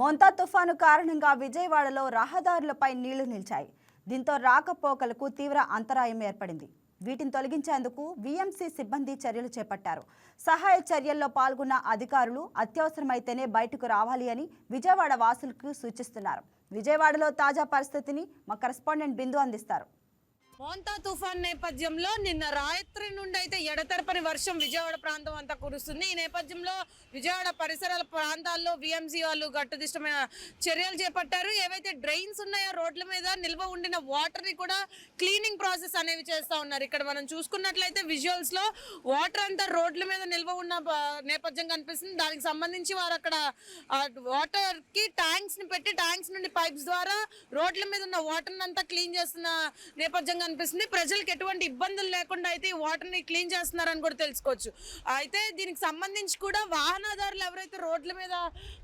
మొంతా తుఫాను కారణంగా విజయవాడలో రహదారులపై నీళ్ళు నిలిచాయి. దీంతో రాకపోకలకు తీవ్ర అంతరాయం ఏర్పడింది. వీటిని తొలగించేందుకు వీఎంసీ సిబ్బంది చర్యలు చేపట్టారు. సహాయ చర్యల్లో పాల్గొన్న అధికారులు అత్యవసరమైతేనే బయటకు రావాలి అని విజయవాడ వాసులకు సూచిస్తున్నారు. విజయవాడలో తాజా పరిస్థితిని మా కరెస్పాండెంట్ బిందు అందిస్తారు. మోంతా తుఫాన్ నేపథ్యంలో నిన్న రాత్రి నుండి అయితే ఎడతెరపని వర్షం విజయవాడ ప్రాంతం అంతా కురుస్తుంది. ఈ నేపథ్యంలో విజయవాడ పరిసరాల ప్రాంతాల్లో విఎంసీ వాళ్ళు గట్టుదిష్టమైన చర్యలు చేపట్టారు. ఏవైతే డ్రైన్స్ ఉన్నాయో రోడ్ల మీద నిల్వ ఉండిన వాటర్ని కూడా క్లీనింగ్ ప్రాసెస్ అనేవి చేస్తా ఉన్నారు. ఇక్కడ మనం చూసుకున్నట్లయితే విజువల్స్లో వాటర్ అంతా రోడ్ల మీద నిల్వ ఉన్న నేపథ్యం కనిపిస్తుంది. దానికి సంబంధించి వారు అక్కడ వాటర్కి ట్యాంక్స్ని పెట్టి ట్యాంక్స్ నుండి పైప్స్ ద్వారా రోడ్ల మీద ఉన్న వాటర్ అంతా క్లీన్ చేస్తున్న నేపథ్యంగా కనిపిస్తుంది ప్రజలకు ఎటువంటి ఇబ్బందులు లేకుండా అయితే ఈ వాటర్ని క్లీన్ చేస్తున్నారని కూడా తెలుసుకోవచ్చు. అయితే దీనికి సంబంధించి కూడా వాహనదారులు ఎవరైతే రోడ్ల మీద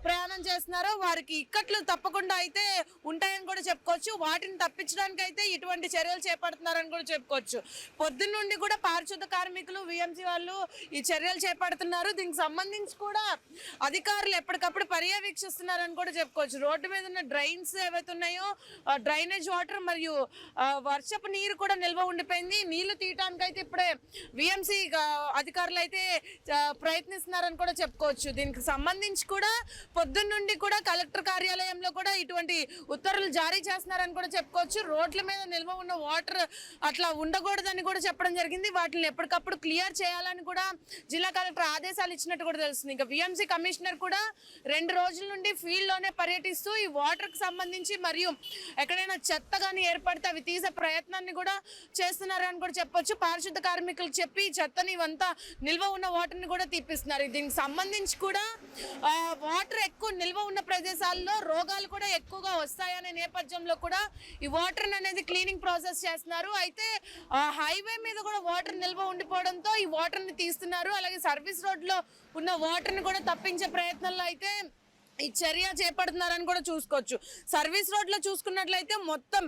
ప్రయాణం చేస్తున్నారో వారికి ఇక్కట్లు తప్పకుండా అయితే ఉంటాయని కూడా చెప్పుకోవచ్చు. వాటిని తప్పించడానికి అయితే ఇటువంటి చర్యలు చేపడుతున్నారని కూడా చెప్పుకోవచ్చు. పొద్దున్న నుండి కూడా పారిశుద్ధ కార్మికులు విఎంసీ వాళ్ళు ఈ చర్యలు చేపడుతున్నారు. దీనికి సంబంధించి కూడా అధికారులు ఎప్పటికప్పుడు పర్యవేక్షిస్తున్నారని కూడా చెప్పుకోవచ్చు. రోడ్డు మీద ఉన్న డ్రైన్స్ ఏవైతే ఉన్నాయో డ్రైనేజ్ వాటర్ మరియు వర్షపు నీరు కూడా నిల్వ ఉండిపోయింది. నీళ్ళు తీయటానికి అయితే ఇప్పుడే విఎంసీ అధికారులు అయితే ప్రయత్నిస్తున్నారని కూడా చెప్పుకోవచ్చు. దీనికి సంబంధించి కూడా పొద్దున్న నుండి కూడా కలెక్టర్ కార్యాలయంలో కూడా ఇటువంటి ఉత్తర్వులు జారీ చేస్తున్నారని కూడా చెప్పుకోవచ్చు. రోడ్ల మీద నిల్వ ఉన్న వాటర్ అట్లా ఉండకూడదని కూడా చెప్పడం జరిగింది. వాటిని ఎప్పటికప్పుడు క్లియర్ చేయాలని కూడా జిల్లా కలెక్టర్ ఆదేశాలు ఇచ్చినట్టు కూడా తెలుస్తుంది. ఇంకా విఎంసీ కమిషనర్ కూడా రెండు రోజుల నుండి ఫీల్డ్లోనే పర్యటిస్తూ ఈ వాటర్కి సంబంధించి మరియు ఎక్కడైనా చెత్త కానీ ఏర్పడితే అవి తీసే ప్రయత్నాన్ని కూడా కూడా చేస్తున్నారని కూడా చెప్పొచ్చు. పారిశుద్ధ కార్మికులు చెప్పి చెత్తని ఇవంతా నిల్వ ఉన్న వాటర్ని కూడా తీపిస్తున్నారు. దీనికి సంబంధించి కూడా వాటర్ ఎక్కువ నిల్వ ఉన్న ప్రదేశాల్లో రోగాలు కూడా ఎక్కువగా వస్తాయనే నేపథ్యంలో కూడా ఈ వాటర్ అనేది క్లీనింగ్ ప్రాసెస్ చేస్తున్నారు. అయితే హైవే మీద కూడా వాటర్ నిల్వ ఉండిపోవడంతో ఈ వాటర్ని తీస్తున్నారు. అలాగే సర్వీస్ రోడ్లో ఉన్న వాటర్ని కూడా తప్పించే ప్రయత్నంలో అయితే ఈ చర్య చేపడుతున్నారని కూడా చూసుకోవచ్చు. సర్వీస్ రోడ్లో చూసుకున్నట్లయితే మొత్తం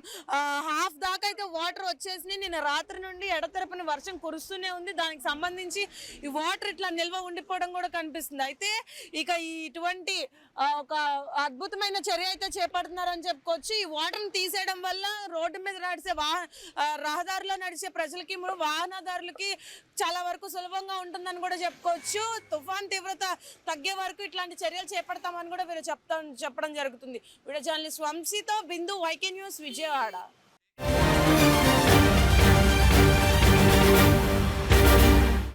హాఫ్ దాకా అయితే వాటర్ వచ్చేసి నిన్న రాత్రి నుండి ఎడతెరపని వర్షం కురుస్తూనే ఉంది. దానికి సంబంధించి ఈ వాటర్ ఇట్లా నిల్వ ఉండిపోవడం కూడా కనిపిస్తుంది. అయితే ఇక ఈ ఇటువంటి ఒక అద్భుతమైన చర్య అయితే చేపడుతున్నారని చెప్పుకోవచ్చు. ఈ వాటర్ని తీసేయడం వల్ల రోడ్డు మీద నడిచే వాహ రహదారిలో నడిచే ప్రజలకి వాహనదారులకి చాలా వరకు సులభంగా ఉంటుందని కూడా చెప్పుకోవచ్చు. తుఫాన్ తీవ్రత తగ్గే వరకు ఇట్లాంటి చర్యలు చేపడతామని కూడా కూడా వీరు చెప్తా చెప్పడం జరుగుతుంది. విడజాలని స్వంశీతో బిందు వైకే న్యూస్ విజయవాడ.